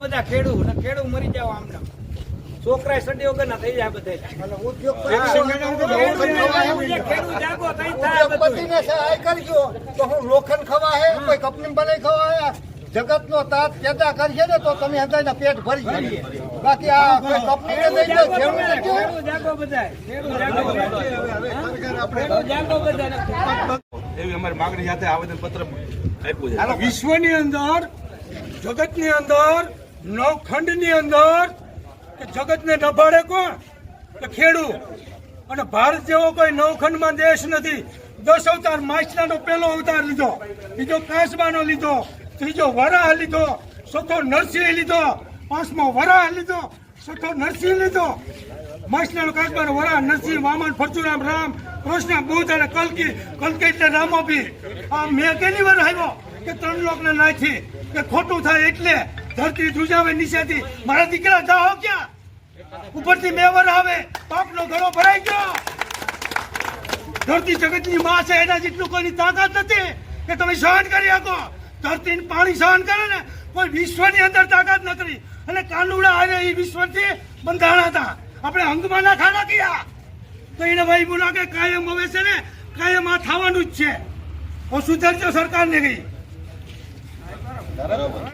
બધા ખેડૂત ને ખેડૂ મરી જાવ આમને છોકરા સડી વગર ના થઈ જાય બધા ખેડૂ જાગો તઈ થાય સહાય કરજો. તો હું લોખંડ ખવા હે. કોઈ કંપની બનાવી ખવા હે જગત નો તાત પેદા કરશે ને તો તમે હંધાઈના પેટ ભરી જઈએ બાકી આ કોઈ કંપનીને દઈ દો ખેડૂત જાગો બધા ખેડૂ જાગો બધા એવી અમારી માંગણી સાથે આવેદન પત્ર આપ્યું છે. વિશ્વની અંદર જગતની અંદર નવખંડની અંદર કે જગતને નભાડે કોણ? કે ખેડૂત? અને ભારત જેવો કોઈ નવખંડમાં દેશ નથી. દસ અવતાર માછલાનો પહેલો અવતાર લીધો. બીજો કાસબાનો લીધો. ત્રીજો વરાહ લીધો. ચોથો નરસિંહ લીધો. પાંચમો વરાહ લીધો. છઠ્ઠો નરસિંહ લીધો. માછલાનો કાસબાનો વરાહ, નરસિંહ, વામન પરશુરામ રામ, કૃષ્ણ, બુદ્ધ અને કલકી. કલકી એટલે રામોપી આ મેં કેની વાર આવ્યો કે ત્રણ લોકને નાખી કે ખોટું થાય એટલે. ધરતી ધ્રુજાવે નીચેથી. મારા દીકરા જાઓ ક્યાં? ઉપરથી બે વાર આવે. પાપનો ઘડો ભરાઈ ગયો. ધરતી જગતની માં છે, એના જેટલું કોઈની તાકાત નથી કે તમે સહન કરી શકો. ધરતી પાણી સહન કરે ને, કોઈ વિશ્વની અંદર તાકાત નથી. અને કાનુડા આવે એ વિશ્વથી બંધાણા હતા. આપણે અંગમાં ના ખાના ગયા તો એને ભાઈ બોલા કે કાયમ હવે છે ને, કાયમ આ થવાનું જ છે. હું સુધરજો સરકારને ગઈ